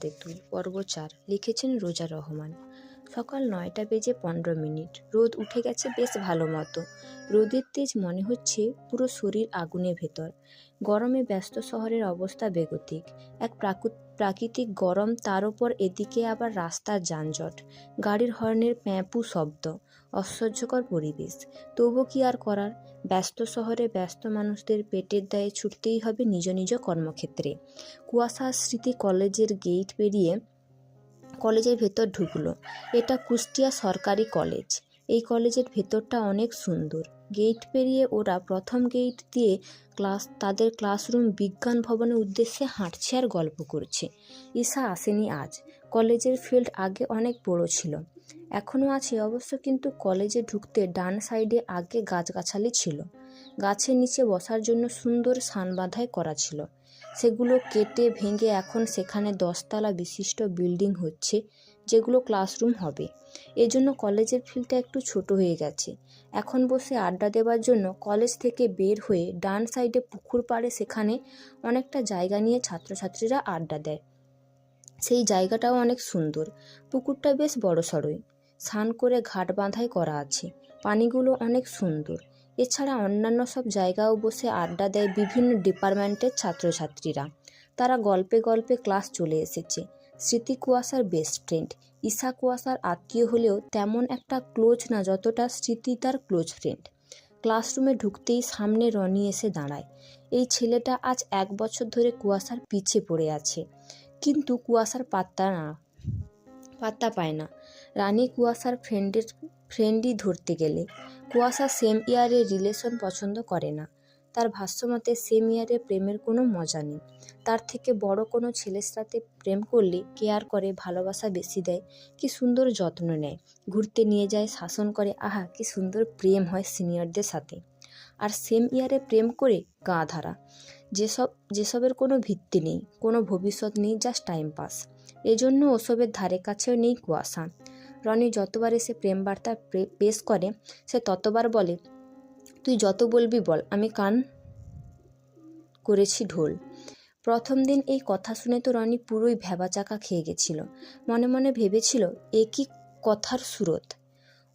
তেঁতুল পর্ব চার লিখেছেন রোজা রহমান। সকাল নয়টা বেজে পনেরো মিনিট। রোদ উঠে গেছে বেশ ভালো মতো। রোদের তেজ মনে হচ্ছে পুরো শরীর আগুনে ভেতর। গরমে ব্যস্ত শহরের অবস্থা বেগতিক। এক প্রাকৃ- প্রাকৃতিক গরম তার ওপর এদিকে আবার রাস্তার যানজট। গাড়ির হর্নের প্যাঁপু শব্দ। অসহ্যকর পরিবেশ। তবু কি আর করার? ব্যস্ত শহরে ব্যস্ত মানুষদের পেটের দায়ে ছুটতেই হবে নিজ নিজ কর্মক্ষেত্রে। কুয়াশা স্মৃতি কলেজের গেট পেরিয়ে কলেজের ভেতর ঢুকলো। এটা কুষ্টিয়া সরকারি কলেজ। এই কলেজের ভেতরটা অনেক সুন্দর। গেট পেরিয়ে ওরা প্রথম গেট দিয়ে ক্লাস, তাদের ক্লাসরুম বিজ্ঞান ভবনের উদ্দেশ্যে হাঁটছে আর গল্প করছে। ঈশা আসেনি আজ। কলেজের ফিল্ড আগে অনেক বড় ছিল। এখনও আছে অবশ্য, কিন্তু কলেজে ঢুকতে ডান সাইডে আগে গাছগাছালি ছিল। গাছের নিচে বসার জন্য সুন্দর সান বাঁধাই করা ছিল। সেগুলো কেটে ভেঙে এখন সেখানে দশতলা বিশিষ্ট বিল্ডিং হচ্ছে, যেগুলো ক্লাসরুম হবে। এজন্য কলেজের ফিল্ডটা একটু ছোট হয়ে গেছে। এখন বসে আড্ডা দেওয়ার জন্য কলেজ থেকে বের হয়ে ডান সাইডে পুকুর পাড়ে সেখানে অনেকটা জায়গা নিয়ে ছাত্রছাত্রীরা আড্ডা দেয়। সেই জায়গাটাও অনেক সুন্দর। পুকুরটা বেশ বড় সড়ই স্নান করে ঘাট বাঁধাই করা আছে। পানিগুলো অনেক সুন্দর। এছাড়া অন্যান্য সব জায়গাও বসে আড্ডা দেয় বিভিন্ন ডিপার্টমেন্টের ছাত্রছাত্রীরা। তারা গল্পে গল্পে ক্লাস চলে এসেছে। স্মৃতি কুয়াশার বেস্ট ফ্রেন্ড ঈশা কুয়াশার আত্মীয় হলেও তেমন একটা ক্লোজ না যতটা স্মৃতি তার ক্লোজ ফ্রেন্ড ক্লাসরুমে ঢুকতেই সামনে রনি এসে দাঁড়ায়। এই ছেলেটা আজ এক বছর ধরে কুয়াশার পিছে পড়ে আছে। কিন্তু কুয়াশার পাত্তা না, পাত্তা পায় না। রানী কুয়াশার ফ্রেন্ডের ফ্রেন্ডই ধরতে গেলে। কুয়াশা সেম ইয়ারের রিলেশন পছন্দ করে না। তার ভাষ্যমতে, সেম ইয়ারে প্রেমের কোনো মজা নেই। তার থেকে বড় কোনো ছেলের সাথে প্রেম করলে কেয়ার করে, ভালোবাসা বেশি দেয়, কি সুন্দর যত্ন নেয়। ঘুরতে নিয়ে যায়, শাসন করে, আহা, কি সুন্দর প্রেম হয় সিনিয়রদের সাথে। আর সেম ইয়ারে প্রেম করে গা ধারা। যেসব, যেসবের কোনো ভিত্তি নেই, কোনো ভবিষ্যৎ নেই, জাস্ট টাইম পাস। এজন্য ওসবের ধারে কাছেও নেই কুয়াশা। রনি যতবার এসে প্রেম বার্তা পেশ করে, সে ততবার বলে, তুই যত বলবি বল, আমি কান করেছি ঢোল। প্রথম দিন এই কথা শুনে তো রনি পুরোই ভেবাচাকা খেয়ে গেছিল। মনে মনে ভেবেছিল, এ কি কথার সুরত?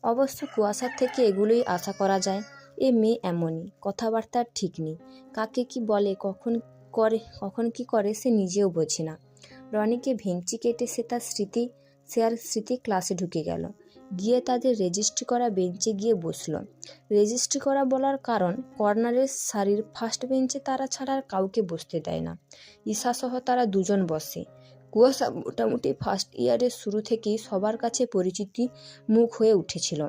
অবশ্য কুয়াশার থেকে এগুলোই আশা করা যায়, এ মেয়ে এমনই, কথাবার্তার ঠিক নেই। কাকে কি বলে, কখন করে, কখন কি করে, সে নিজেও বোঝে না। রনিকে ভেঙচি কেটে সে তার স্মৃতি সে আর স্মৃতি ক্লাসে ঢুকে গেল। গিয়ে তাদের রেজিস্ট্রি করা বেঞ্চে গিয়ে বসল। রেজিস্ট্রি করা বলার কারণ কর্নারের সারির ফার্স্ট বেঞ্চে তারা ছাড়া আর কাউকে বসতে দেয় না। ঈশাসহ তারা দুজন বসে। কুয়াশা মোটামুটি ফার্স্ট ইয়ারের শুরু থেকেই সবার কাছে পরিচিতি মুখ হয়ে উঠেছিল।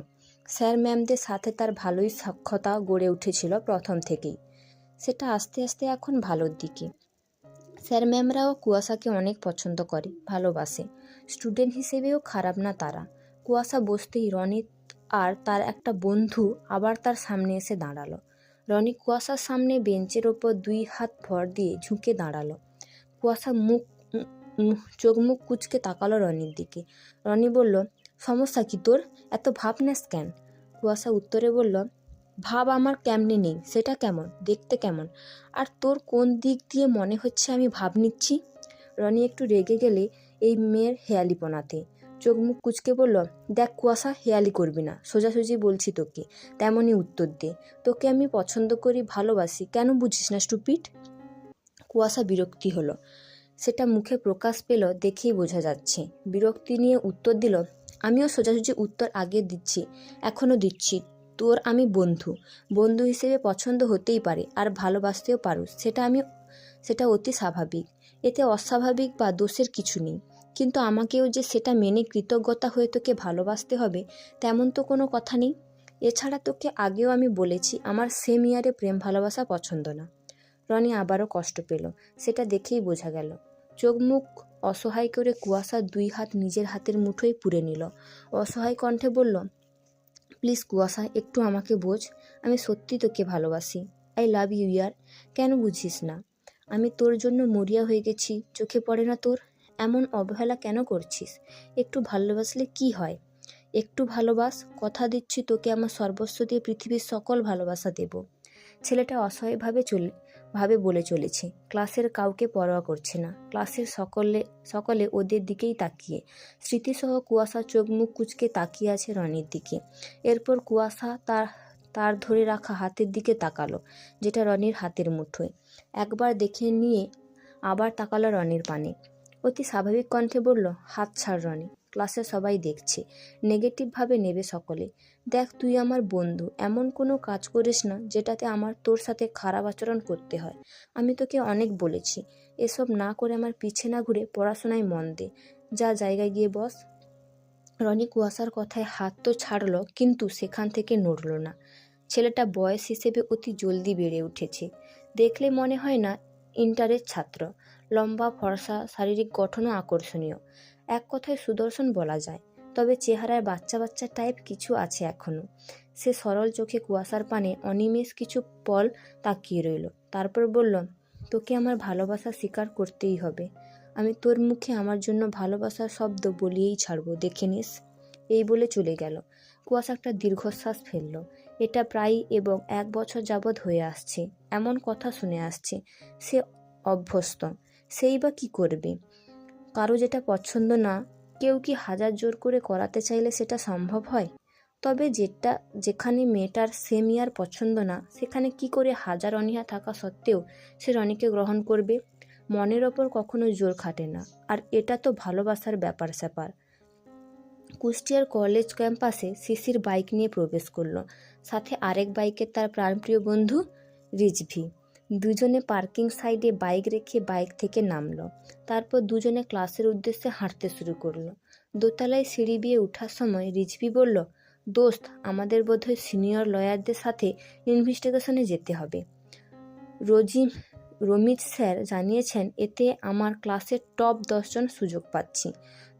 স্যার ম্যামদের সাথে তার ভালোই সাক্ষতা গড়ে উঠেছিল প্রথম থেকেই। সেটা আস্তে আস্তে এখন ভালোর দিকে। স্যার ম্যামরাও কুয়াশাকে অনেক পছন্দ করে, ভালোবাসে। স্টুডেন্ট হিসেবেও খারাপ না তারা। কুয়াশা বসতেই রনিত আর তার একটা বন্ধু আবার তার সামনে এসে দাঁড়াল। রনি কুয়াশার সামনে বেঞ্চের ওপর দুই হাত ভর দিয়ে ঝুঁকে দাঁড়াল। কুয়াশা মুখ চোখ মুখ কুচকে তাকালো রনির দিকে। রনি বলল, সমস্যা কি তোর? এত ভাব নেস কেন? কুয়াশা উত্তরে বলল, ভাব আমার কেমনে নেই? সেটা কেমন? দেখতে কেমন? আর তোর কোন দিক দিয়ে মনে হচ্ছে আমি ভাব নিচ্ছি? রনি একটু রেগে গেলে এই মেয়ের হেয়ালিপনাতে। চোখ মুখ কুচকে বলল, দেখ কুয়াশা, হেয়ালি করবি না। সোজাসুজি বলছি তোকে। তেমনই উত্তর দে। তোকে আমি পছন্দ করি, ভালোবাসি। কেন বুঝিস না স্টুপিট কুয়াশা বিরক্তি হলো। সেটা মুখে প্রকাশ পেল, দেখেই বোঝা যাচ্ছে। বিরক্তি নিয়ে উত্তর দিল, আমিও সোজাসুজি উত্তর আগে দিচ্ছি, এখনও দিচ্ছি। তোর আমি বন্ধু। বন্ধু হিসেবে পছন্দ হতেই পারে, আর ভালোবাসতেও পারো সেটা আমি, সেটা অতি স্বাভাবিক। এতে অস্বাভাবিক বা দোষের কিছু নেই। কিন্তু আমাকেও যে সেটা মেনে কৃতজ্ঞতা হয়ে তোকে ভালোবাসতে হবে, তেমন তো কোনো কথা নেই। এছাড়া তোকে আগেও আমি বলেছি, আমার সেম ইয়ারে প্রেম ভালোবাসা পছন্দ না। রনি আবারও কষ্ট পেল, সেটা দেখেই বোঝা গেল। চোখ মুখ অসহায় করে কুয়াশা দুই হাত নিজের হাতের মুঠোয় পুরে নিল। অসহায় কণ্ঠে বলল, প্লিজ কুয়াশা, একটু আমাকে বোঝ, আমি সত্যি তোকে ভালোবাসি। আই লাভ ইউ ইয়ার। কেন বুঝিস না? আমি তোর জন্য মরিয়া হয়ে গেছি, চোখে পড়ে না তোর? এমন অবহেলা কেন করছিস? একটু ভালোবাসলে কি হয়? একটু ভালোবাস, কথা দিচ্ছি তোকে আমার সর্বস্ব দিয়ে পৃথিবীর সকল ভালোবাসা দেব। ছেলেটা অসহায়ভাবে চলে, ভাবে বলে চলেছে, ক্লাসের কাউকে পরোয়া করছে না। ক্লাসের সকলে সকলে ওদের দিকেই তাকিয়ে। স্মৃতিসহ কুয়াশা চোখ মুখ কুচকে তাকিয়ে আছে রনির দিকে। এরপর কুয়াশা তার তার ধরে রাখা হাতের দিকে তাকালো, যেটা রনির হাতের মুঠোয়। একবার দেখে নিয়ে আবার তাকালো রনির পানে। অতি স্বাভাবিক কণ্ঠে বলল, হাত ছাড় রনি, ক্লাসে সবাই দেখছে নেগেটিভভাবে নেবে সকলে। দেখ তুই আমার বন্ধু, এমন কোনো কাজ করিস না যেটাতে আমার তোর সাথে খারাপ আচরণ করতে হয়। আমি তোকে অনেক বলেছি, এসব না করে আমার পিছে না ঘুরে পড়াশোনায় মন দে। যা জায়গায় গিয়ে বস। রনি কুয়াশার কথায় হাত তো ছাড়লো, কিন্তু সেখান থেকে নড়ল না। ছেলেটা বয়স হিসেবে অতি জলদি বেড়ে উঠেছে। দেখলে মনে হয় না ইন্টারের ছাত্র। লম্বা, ফর্সা, শারীরিক গঠনও আকর্ষণীয়। এক কথায় সুদর্শন বলা যায়। তবে চেহারায় বাচ্চা বাচ্চা টাইপ কিছু আছে এখনও সে সরল চোখে কুয়াশার পানে অনিমেষ কিছু পল তাকিয়ে রইল। তারপর বলল, তোকে আমার ভালোবাসা স্বীকার করতেই হবে। আমি তোর মুখে আমার জন্য ভালোবাসার শব্দ বলিয়েই ছাড়বো। দেখে নিস। এই বলে চলে গেল। কুয়াশা একটা দীর্ঘশ্বাস ফেলল। এটা প্রায় এবং এক বছর যাবৎ হয়ে আসছে। এমন কথা শুনে আসছে। সে অভ্যস্ত। সেই বা কী করবে? কারও যেটা পছন্দ না, কেউ কি হাজার জোর করে করাতে চাইলে সেটা সম্ভব হয়? তবে যেটা, যেখানে মেয়েটার সেম ইয়ার পছন্দ না, সেখানে কি করে হাজার অনীহা থাকা সত্ত্বেও সে রনিকে গ্রহণ করবে? মনের ওপর কখনো জোর খাটে না। আর এটা তো ভালোবাসার ব্যাপার স্যাপার কুষ্টিয়ার কলেজ ক্যাম্পাসে সিসির বাইক নিয়ে প্রবেশ করল। সাথে আরেক বাইকে তার প্রাণপ্রিয় বন্ধু রিজভি। দুজনে পার্কিং সাইডে বাইক রেখে বাইক থেকে নামলো। তারপর দুজনে ক্লাসের উদ্দেশ্যে হাঁটতে শুরু করল। দোতলায় সিঁড়ি দিয়ে ওঠার সময় রিজভি বলল, দোস্ত, আমাদের বোধহয় সিনিয়র লয়ারদের সাথে ইনভেস্টিগেশনে যেতে হবে। রোজি রমিজ স্যার জানিয়েছেন, এতে আমার ক্লাসের টপ দশজন সুযোগ পাচ্ছি।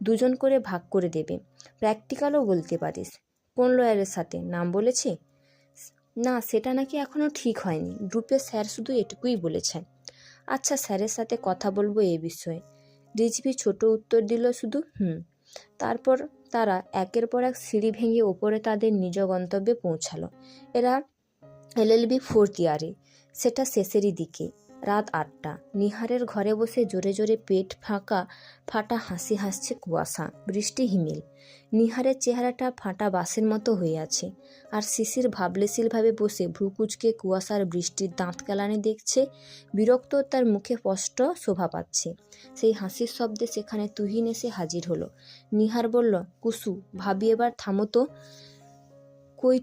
দুজন করে ভাগ করে দেবে। প্র্যাকটিক্যালও বলতে পারিস। কোন লয়ারের সাথে? নাম বলেছে? না, সেটা নাকি এখনও ঠিক হয়নি। গ্রুপে স্যার শুধু এটুকুই বলেছেন। আচ্ছা স্যারের সাথে কথা বলব এ বিষয়ে। রিজভি ছোট উত্তর দিল শুধু, হুম। তারপর তারা একের পর এক সিঁড়ি ভেঙে ওপরে তাদের নিজ গন্তব্যে পৌঁছালো। এরা এলএলবি ফোর্থ ইয়ারে। সেটা শেষেরই দিকে। রাত আটটা। নিহারের ঘরে বসে জোরে জোরে পেট ফাঁকা, ফাটা হাসি হাসছে কুয়াশা, বৃষ্টি হিমেল। নিহারের চেহারাটা ফাটা বাসের মতো হয়ে আছে। আর শিশির ভাবলেশীলভাবে বসে ভ্রুকুচকে কুয়াশার বৃষ্টির দাঁত কেলানি দেখছে, বিরক্ত তার মুখে স্পষ্ট শোভা পাচ্ছে। সেই হাসির শব্দে সেখানে তুহিন এসে হাজির হলো। নিহার বলল, কুসু, ভাবি এবার থামো তো। কই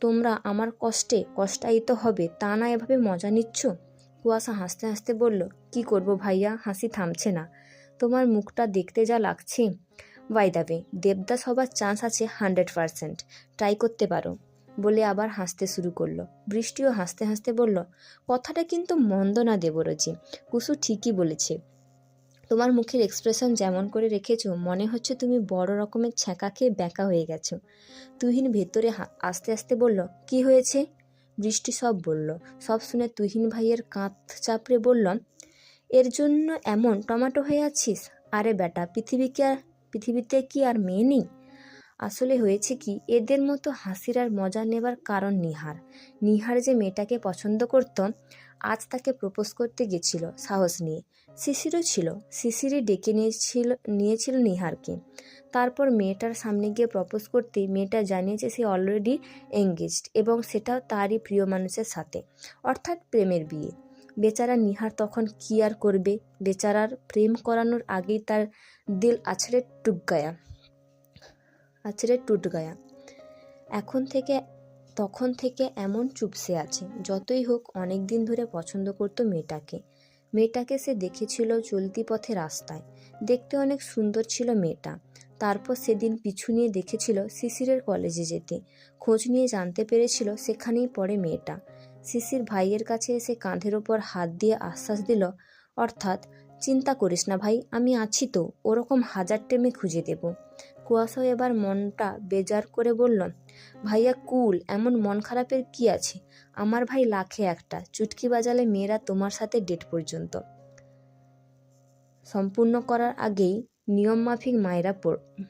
তোমরা আমার কষ্টে, কষ্টায়িত হবে, তা না এভাবে মজা নিচ্ছ? কুয়াশা হাসতে হাসতে বলল, কি করব ভাইয়া? হাসি থামছে না। তোমার মুখটা দেখতে যা লাগছে। বাই দাবে দেবদাস হবার চান্স আছে হান্ড্রেড পারসেন্ট। ট্রাই করতে পারো। বলে আবার হাসতে শুরু করল। বৃষ্টিও হাসতে হাসতে বলল, কথাটা কিন্তু মন্দ না দেবরজি। কুসু ঠিকই বলেছে। তোমার মুখের এক্সপ্রেশন যেমন করে রেখেছো, মনে হচ্ছে তুমি বড় রকমের ছ্যাঁকা খেয়ে ব্যাকা হয়ে গেছো। তুহিন ভেতরে আস্তে আস্তে বলল, কি হয়েছে? বৃষ্টি সব বলল। সব শুনে তুহিন ভাইয়ের কাঁধ চাপড়ে বলল, এর জন্য এমন টমাটো হয়ে আছিস? আরে বেটা পৃথিবীকে আর, পৃথিবীতে কি আর মেয়ে নেই? আসলে হয়েছে কি, এদের মতো হাসির আর মজা নেবার কারণ নিহার। নিহার যে মেয়েটাকে পছন্দ করত আজ তাকে প্রপোজ করতে গেছিল, সাহস নিয়ে। শিশিরও ছিল, শিশিরই ডেকে নিয়েছিল নিয়েছিল নিহারকে। তারপর মেয়েটার সামনে গিয়ে প্রপোজ করতে মেয়েটা জানিয়েছে সে অলরেডি এঙ্গেজড এবং সেটাও তারই প্রিয় মানুষের সাথে, অর্থাৎ প্রেমের বিয়ে। বেচারা নিহার তখন কি আর করবে? বেচারার প্রেম করানোর আগেই তার দিল আছড়ে টুক গায়া আছড়ে টুট গায়া এখন থেকে তখন থেকে এমন চুপসে আছে, যতই হোক অনেক দিন ধরে পছন্দ করতো মেয়েটাকে। মেয়েটাকে সে দেখেছিল চলতি পথে রাস্তায়। দেখতে অনেক সুন্দর ছিল মেয়েটা। তারপর সেদিন পিছু নিয়ে দেখেছিল শিশিরের কলেজে যেতে। খোঁজ নিয়ে জানতে পেরেছিল সেখানেই পড়ে মেয়েটা। শিশির ভাইয়ের কাছে এসে কাঁধের ওপর হাত দিয়ে আশ্বাস দিল, অর্থাৎ, চিন্তা করিস না ভাই, আমি আছি তো, ওরকম হাজার টেমে খুঁজে দেব। কুয়াশাও এবার মনটা বেজার করে বলল ভাইয়া কুল, এমন মন খারাপের কি আছে? আমার ভাই লাখে একটা, চুটকি বাজালে মেয়েরা তোমার সাথে ডেট পর্যন্ত। সম্পূর্ণ করার আগেই নিয়ম মাফিক মায়েরা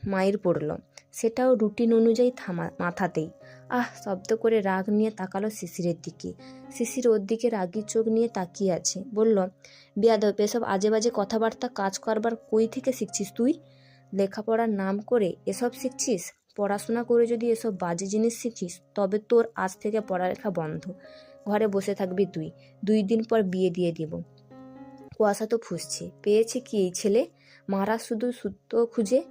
মায়ের পড়ল। সেটাও রুটিন অনুযায়ী থামা, মাথাতেই। আহ, শব্দ করে রাগ নিয়ে তাকালো শিশিরের দিকে। শিশির ওর দিকে রাগি চোখ নিয়ে তাকিয়ে আছে। বলল, বেয়াদব, এসব আজে বাজে কথাবার্তা কাজ করবার কই থেকে শিখছিস তুই? লেখাপড়ার নাম করে এসব শিখছিস? পড়াশোনা করে যদি এসব বাজে জিনিস শিখিস, তবে তোর আজ থেকে পড়ালেখা বন্ধ। ঘরে বসে থাকবি তুই। দুই দিন পর বিয়ে দিয়ে দেব। কুয়াশা তো ফুসছে। পেয়েছে কি এই ছেলে? মারা শুধু সূত্র খুঁজে?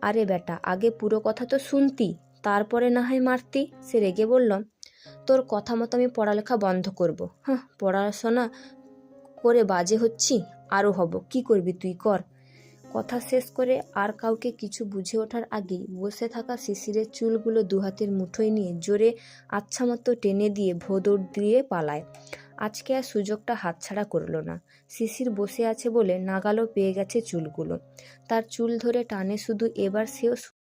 আরে বেটা, আগে পুরো কথা তো শুনতি, তারপরে না হয় মারতি, সে রেগে বলল, তোর কথা মতো আমি পড়ালেখা বন্ধ করব। হ্যাঁ পড়াশোনা করে বাজে হচ্ছি আরও হব। কি করবি তুই কর। কথা শেষ করে আর কাউকে কিছু বুঝে ওঠার আগেই বসে থাকা শিশিরের চুলগুলো দুহাতের মুঠোয় নিয়ে জোরে আচ্ছামতো টেনে দিয়ে ভোদর দিয়ে পালায়। আজকে আর সুযোগটা হাতছাড়া করল না। শিশির বসে আছে বলে নাগালও পেয়ে গেছে চুলগুলো। তার চুল ধরে টানে শুধু এবার সেও